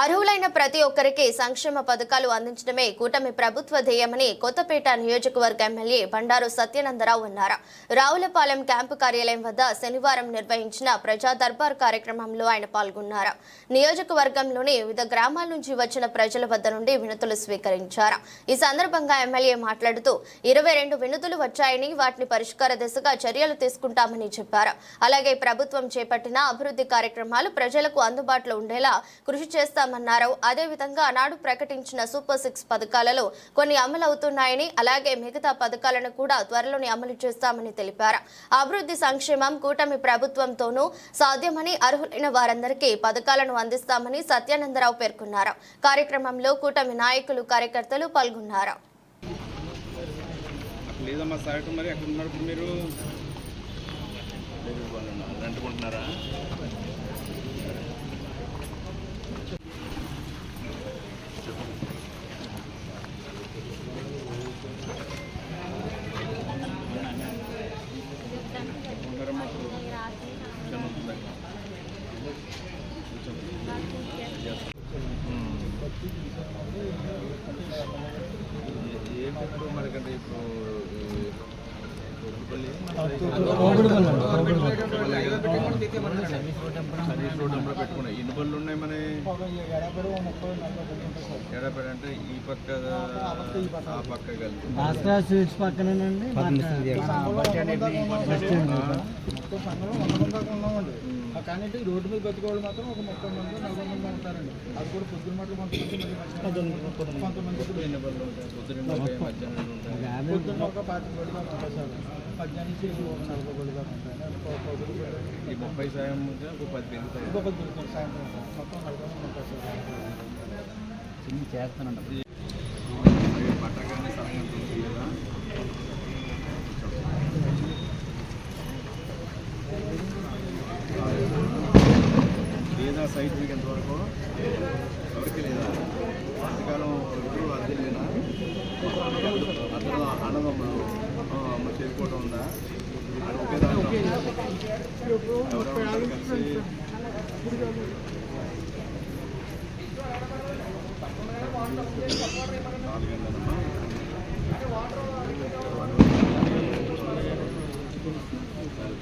అర్హులైన ప్రతి ఒక్కరికి సంక్షేమ పథకాలు అందించడమే కూటమి ప్రభుత్వ ధ్యేయమని కొత్తపేట నియోజకవర్గ ఎమ్మెల్యే బండారు సత్యనందరావు అన్నారు. రావులపాలెం క్యాంపు కార్యాలయం వద్ద శనివారం నిర్వహించిన ప్రజా దర్బార్ కార్యక్రమంలో ఆయన పాల్గొన్నారు. నియోజకవర్గంలోని వివిధ గ్రామాల నుంచి వచ్చిన ప్రజల వద్ద నుండి వినతులు స్వీకరించారు. ఈ సందర్భంగా ఎమ్మెల్యే మాట్లాడుతూ ఇరవై రెండు వినతులు వచ్చాయని వాటిని పరిష్కార దిశగా చర్యలు తీసుకుంటామని చెప్పారు. అలాగే ప్రభుత్వం చేపట్టిన అభివృద్ధి కార్యక్రమాలు ప్రజలకు అందుబాటులో ఉండేలా కృషి చేస్తారు చేస్తామన్నారు. అదేవిధంగా నాడు ప్రకటించిన సూపర్ సిక్స్ పథకాలలో కొన్ని అమలు అవుతున్నాయని అలాగే మిగతా పథకాలను కూడా త్వరలోనే అమలు చేస్తామని తెలిపారు. అభివృద్ధి సంక్షేమం కూటమి ప్రభుత్వంతోనూ సాధ్యమని అర్హులైన వారందరికీ పథకాలను అందిస్తామని సత్యానందరావు పేర్కొన్నారు. కార్యక్రమంలో కూటమి నాయకులు కార్యకర్తలు పాల్గొన్నారు. లేదమ్మా సైట్ మరి ఎక్కడ ఉన్నారు ఇప్పుడు మీరు రెంట్కుంటున్నారా? ఏ- ఏంటి ఇప్పుడు సర్వీస్ రోడ్ నెంబర్ పెట్టుకున్నాయి ఎన్ని బళ్ళు ఉన్నాయి మన ఎడపడి అంటే ఈ పక్క ఆ పక్క కలిపి పక్కనేనండి కానీ రోడ్డు మీద పెట్టుకోవడం మాత్రం ఒక ముప్పై మంది నలభై మంది ఉంటారండి కూడా పొద్దున మాటలు కొంతమంది కొంతమంది పొద్దున్న ఒక పాతి ఉంటాయి సార్ మధ్యాహ్నం నుంచి ఒక నలభై ఉంటాయి ముప్పై సాయం ఒక పది పెరుగుతాయి సాయంత్రం మొత్తం నలభై సార్. పట్టగానే కదా లేదా సైట్ మీకు ఎంతవరకు ఎవరికి లేదా ఎంతకాలం ఇప్పుడు అద్దెలేనా అందరూ అన్నదమ్ములు మరి చేరుకోవడం ఉందా? ఒకే దాంట్లో. కలిసి